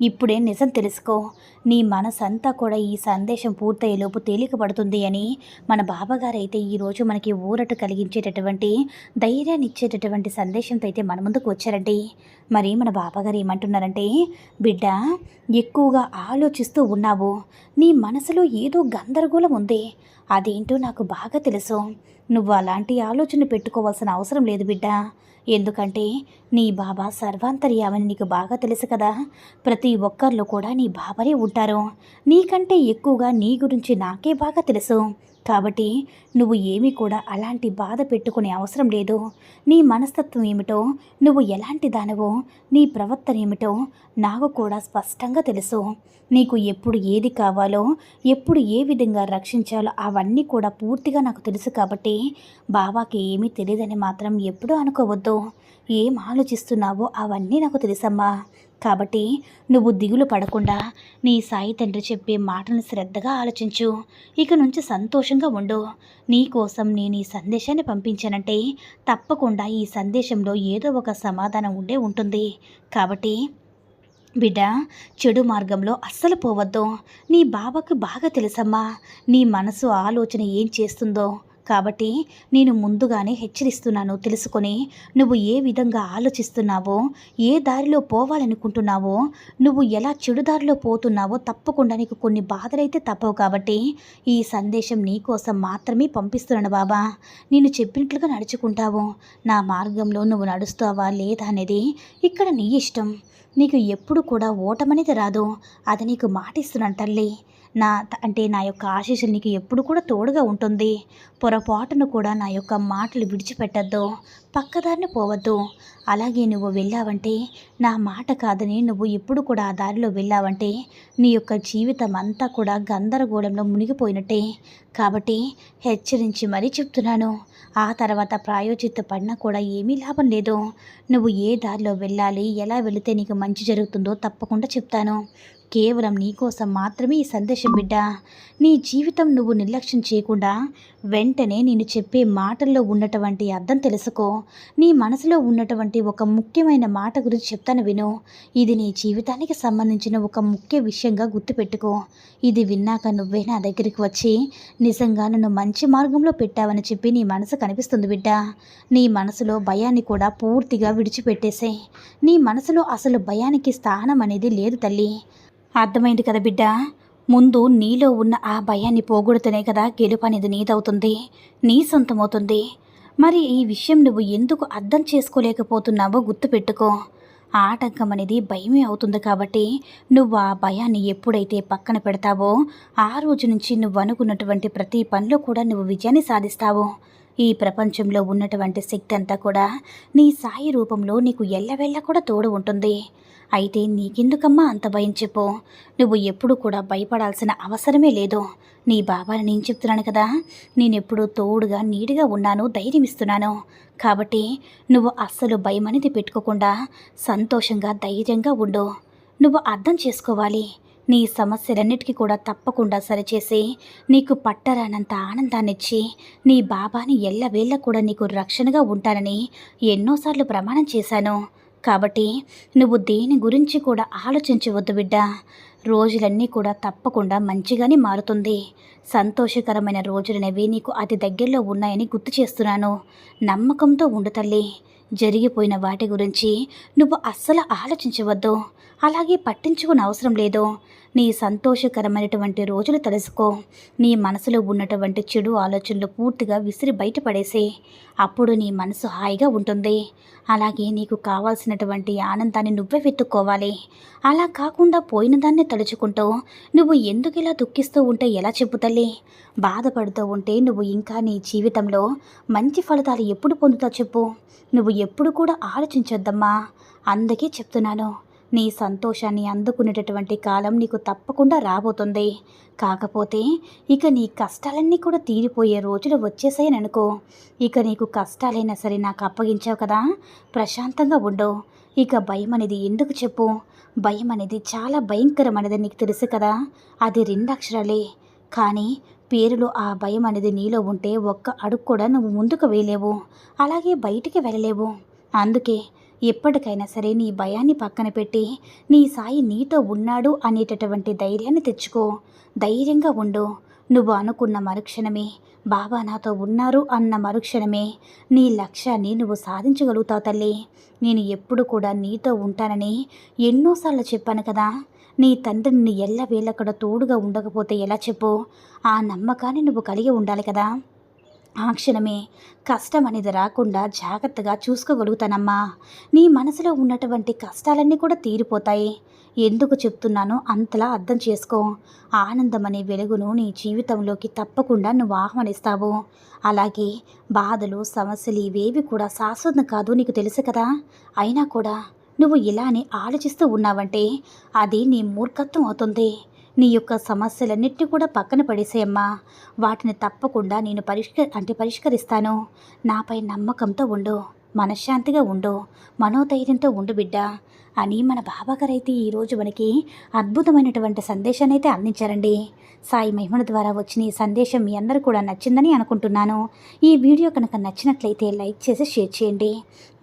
ఇప్పుడే నిజం తెలుసుకో. నీ మనసంతా కూడా ఈ సందేశం పూర్తయ్యేలోపు తేలిక పడుతుంది అని మన బాబాగారు అయితే ఈరోజు మనకి ఊరట కలిగించేటటువంటి ధైర్యాన్ని ఇచ్చేటటువంటి సందేశంతో అయితే మన ముందుకు వచ్చారండి. మరి మన బాబాగారు ఏమంటున్నారంటే బిడ్డ ఎక్కువగా ఆలోచిస్తూ ఉన్నావు. నీ మనసులో ఏదో గందరగోళం ఉంది. అదేంటో నాకు బాగా తెలుసు. నువ్వు అలాంటి ఆలోచన పెట్టుకోవాల్సిన అవసరం లేదు బిడ్డ. ఎందుకంటే నీ బాబా సర్వాంతర్యామని నీకు బాగా తెలుసు కదా. ప్రతి ఒక్కరిలో కూడా నీ బాబానే ఉంటారు. నీకంటే ఎక్కువగా నీ గురించి నాకే బాగా తెలుసు. కాబట్టి నువ్వు ఏమీ కూడా అలాంటి బాధ పెట్టుకునే అవసరం లేదు. నీ మనస్తత్వం ఏమిటో నువ్వు ఎలాంటి దానవో నీ ప్రవర్తన ఏమిటో నాకు కూడా స్పష్టంగా తెలుసు. నీకు ఎప్పుడు ఏది కావాలో ఎప్పుడు ఏ విధంగా రక్షించాలో అవన్నీ కూడా పూర్తిగా నాకు తెలుసు కాబట్టి బాబాకి ఏమీ తెలియదని మాత్రం ఎప్పుడూ అనుకోవద్దు. ఏం ఆలోచిస్తున్నావో అవన్నీ నాకు తెలుసమ్మా. కాబట్టి నువ్వు దిగులు పడకుండా నీ సాయి తండ్రి చెప్పే మాటలను శ్రద్ధగా ఆలోచించు. ఇక నుంచి సంతోషంగా ఉండు. నీ కోసం నేను ఈ సందేశాన్ని పంపించానంటే తప్పకుండా ఈ సందేశంలో ఏదో ఒక సమాధానం ఉండే ఉంటుంది. కాబట్టి బిడ్డ చెడు మార్గంలో అస్సలు పోవద్దు. నీ బాబాకు బాగా తెలుసమ్మా. నీ మనసు ఆలోచన ఏం చేస్తుందో కాబట్టి నేను ముందుగానే హెచ్చరిస్తున్నాను. తెలుసుకొని నువ్వు ఏ విధంగా ఆలోచిస్తున్నావో ఏ దారిలో పోవాలనుకుంటున్నావో నువ్వు ఎలా చెడుదారిలో పోతున్నావో తప్పకుండా నీకు కొన్ని బాధలైతే తప్పవు కాబట్టి ఈ సందేశం నీకోసం మాత్రమే పంపిస్తున్నాను బాబా. నేను చెప్పినట్లుగా నడుచుకుంటావు. నా మార్గంలో నువ్వు నడుస్తావా లేదా అనేది ఇక్కడ నీ ఇష్టం. నీకు ఎప్పుడు కూడా ఓటమనేది రాదు. అది నీకు మాటిస్తున్నాను తల్లి. నా అంటే నా యొక్క ఆశీస్సులు నీకు ఎప్పుడు కూడా తోడుగా ఉంటుంది. పొరపాటును కూడా నా యొక్క మాటలు విడిచిపెట్టద్దు. పక్కదారిని పోవద్దు. అలాగే నువ్వు వెళ్ళావంటే నా మాట కాదని నువ్వు ఎప్పుడు కూడా ఆ దారిలో వెళ్ళావంటే నీ యొక్క జీవితం అంతా కూడా గందరగోళంలో మునిగిపోయినట్టే. కాబట్టి హెచ్చరించి మరీ చెప్తున్నాను. ఆ తర్వాత ప్రాయోజిత పడినా కూడా ఏమీ లాభం లేదు. నువ్వు ఏ దారిలో వెళ్ళాలి ఎలా వెళితే నీకు మంచి జరుగుతుందో తప్పకుండా చెప్తాను. కేవలం నీకోసం మాత్రమే ఈ సందేశం బిడ్డ. నీ జీవితం నువ్వు నిర్లక్ష్యం చేయకుండా వెంటనే నేను చెప్పే మాటల్లో ఉన్నటువంటి అర్థం తెలుసుకో. నీ మనసులో ఉన్నటువంటి ఒక ముఖ్యమైన మాట గురించి చెప్తాను విను. ఇది నీ జీవితానికి సంబంధించిన ఒక ముఖ్య విషయంగా గుర్తుపెట్టుకో. ఇది విన్నాక నువ్వే నా దగ్గరికి వచ్చి నిజంగా నన్ను మంచి మార్గంలో పెట్టావని చెప్పి నీ మనసు కనిపిస్తుంది బిడ్డ. నీ మనసులో భయాన్ని కూడా పూర్తిగా విడిచిపెట్టేసే నీ మనసులో అసలు భయానికి స్థానం అనేది లేదు తల్లి. అర్థమైంది కదా బిడ్డ? ముందు నీలో ఉన్న ఆ భయాన్ని పోగొడితేనే కదా గెలుపు అనేది నీదవుతుంది నీ సొంతమవుతుంది. మరి ఈ విషయం నువ్వు ఎందుకు అర్థం చేసుకోలేకపోతున్నావో గుర్తుపెట్టుకో. ఆటంకం అనేది భయమే అవుతుంది కాబట్టి నువ్వు ఆ భయాన్ని ఎప్పుడైతే పక్కన పెడతావో ఆ రోజు నుంచి నువ్వు అనుకున్నటువంటి ప్రతి పనిలో కూడా నువ్వు విజయాన్ని సాధిస్తావు. ఈ ప్రపంచంలో ఉన్నటువంటి శక్తి అంతా కూడా నీ సాయి రూపంలో నీకు ఎల్లవెల్ల కూడా తోడు ఉంటుంది. అయితే నీకెందుకమ్మా అంత భయం చెప్పు? నువ్వు ఎప్పుడు కూడా భయపడాల్సిన అవసరమే లేదు. నీ బాబాని నేను చెప్తున్నాను కదా నేనెప్పుడు తోడుగా నీడిగా ఉన్నాను ధైర్యం ఇస్తున్నాను. కాబట్టి నువ్వు అస్సలు భయం అనేది పెట్టుకోకుండా సంతోషంగా ధైర్యంగా ఉండు. నువ్వు అర్థం చేసుకోవాలి. నీ సమస్యలన్నిటికీ కూడా తప్పకుండా సరిచేసి నీకు పట్టరానంత ఆనందాన్నిచ్చి నీ బాబాని ఎల్లవేళ్ళ కూడా నీకు రక్షణగా ఉంటానని ఎన్నోసార్లు ప్రమాణం చేశాను. కాబట్టి నువ్వు దేని గురించి కూడా ఆలోచించవద్దు బిడ్డ. రోజులన్నీ కూడా తప్పకుండా మంచిగానే మారుతుంది. సంతోషకరమైన రోజులనేవి నీకు అతి దగ్గరలో ఉన్నాయని గుర్తు చేస్తున్నాను. నమ్మకంతో ఉండు తల్లి. జరిగిపోయిన వాటి గురించి నువ్వు అస్సలు ఆలోచించవద్దు. అలాగే పట్టించుకుని అవసరం లేదు. నీ సంతోషకరమైనటువంటి రోజులు తెలుసుకో. నీ మనసులో ఉన్నటువంటి చెడు ఆలోచనలు పూర్తిగా విసిరి బయటపడేసి. అప్పుడు నీ మనసు హాయిగా ఉంటుంది. అలాగే నీకు కావాల్సినటువంటి ఆనందాన్ని నువ్వే వెతుక్కోవాలి. అలా కాకుండా పోయిన దాన్ని తలుచుకుంటూ నువ్వు ఎందుకు ఇలా దుఃఖిస్తూ ఉంటే ఎలా చెప్పు తల్లి? బాధపడుతూ ఉంటే నువ్వు ఇంకా నీ జీవితంలో మంచి ఫలితాలు ఎప్పుడు పొందుతావు చెప్పు. నువ్వు ఎప్పుడు కూడా ఆలోచించొద్దమ్మా. అందుకే చెప్తున్నాను నీ సంతోషాన్ని అందుకునేటటువంటి కాలం నీకు తప్పకుండా రాబోతుంది. కాకపోతే ఇక నీ కష్టాలన్నీ కూడా తీరిపోయే రోజులు వచ్చేసాయని అనుకో. ఇక నీకు కష్టాలైనా సరే నాకు అప్పగించావు కదా ప్రశాంతంగా ఉండు. ఇక భయం అనేది ఎందుకు చెప్పు? భయం అనేది చాలా భయంకరమైనది నీకు తెలుసు కదా అది రెండు అక్షరాలే. కానీ పేరులో ఆ భయం అనేది నీలో ఉంటే ఒక్క అడుగు కూడా నువ్వు ముందుకు వేయలేవు. అలాగే బయటికి వెళ్ళలేవు. అందుకే ఎప్పటికైనా సరే నీ భయాన్ని పక్కన పెట్టి నీ సాయి నీతో ఉన్నాడు అనేటటువంటి ధైర్యాన్ని తెచ్చుకో. ధైర్యంగా ఉండు. నువ్వు అనుకున్న మరుక్షణమే బాబా నాతో ఉన్నారు అన్న మరుక్షణమే నీ లక్ష్యాన్ని నువ్వు సాధించగలుగుతావు తల్లి. నేను ఎప్పుడు కూడా నీతో ఉంటానని ఎన్నోసార్లు చెప్పాను కదా. నీ తండ్రిని ఎల్లవేళక్కడ తోడుగా ఉండకపోతే ఎలా చెప్పు? ఆ నమ్మకాన్ని నువ్వు కలిగి ఉండాలి కదా. ఆ క్షణమే కష్టం అనేది రాకుండా జాగ్రత్తగా చూసుకోగలుగుతానమ్మా. నీ మనసులో ఉన్నటువంటి కష్టాలన్నీ కూడా తీరిపోతాయి. ఎందుకు చెప్తున్నానో అంతలా అర్థం చేసుకో. ఆనందం అనే వెలుగును నీ జీవితంలోకి తప్పకుండా నువ్వు ఆహ్వానిస్తావు. అలాగే బాధలు సమస్యలు ఇవేవి కూడా శాశ్వతం కాదు నీకు తెలుసు కదా. అయినా కూడా నువ్వు ఇలానే ఆలోచిస్తూ ఉన్నావంటే అది నీ మూర్ఖత్వం అవుతుంది. నీ యొక్క సమస్యలన్నింటినీ కూడా పక్కన పడేసేయమ్మా వాటిని తప్పకుండా నేను పరిష్క అంటే పరిష్కరిస్తాను. నాపై నమ్మకంతో ఉండు. మనశ్శాంతిగా ఉండు. మనోధైర్యంతో ఉండు బిడ్డ. అని మన బాబాగారు అయితే ఈరోజు మనకి అద్భుతమైనటువంటి సందేశాన్ని అయితే అందించారండి. సాయి మహిమల ద్వారా వచ్చిన ఈ సందేశం మీ అందరూ కూడా నచ్చిందని అనుకుంటున్నాను. ఈ వీడియో కనుక నచ్చినట్లయితే లైక్ చేసి షేర్ చేయండి.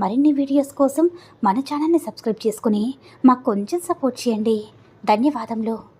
మరిన్ని వీడియోస్ కోసం మన ఛానల్ని సబ్స్క్రైబ్ చేసుకుని మాకు కొంచెం సపోర్ట్ చేయండి. ధన్యవాదములు.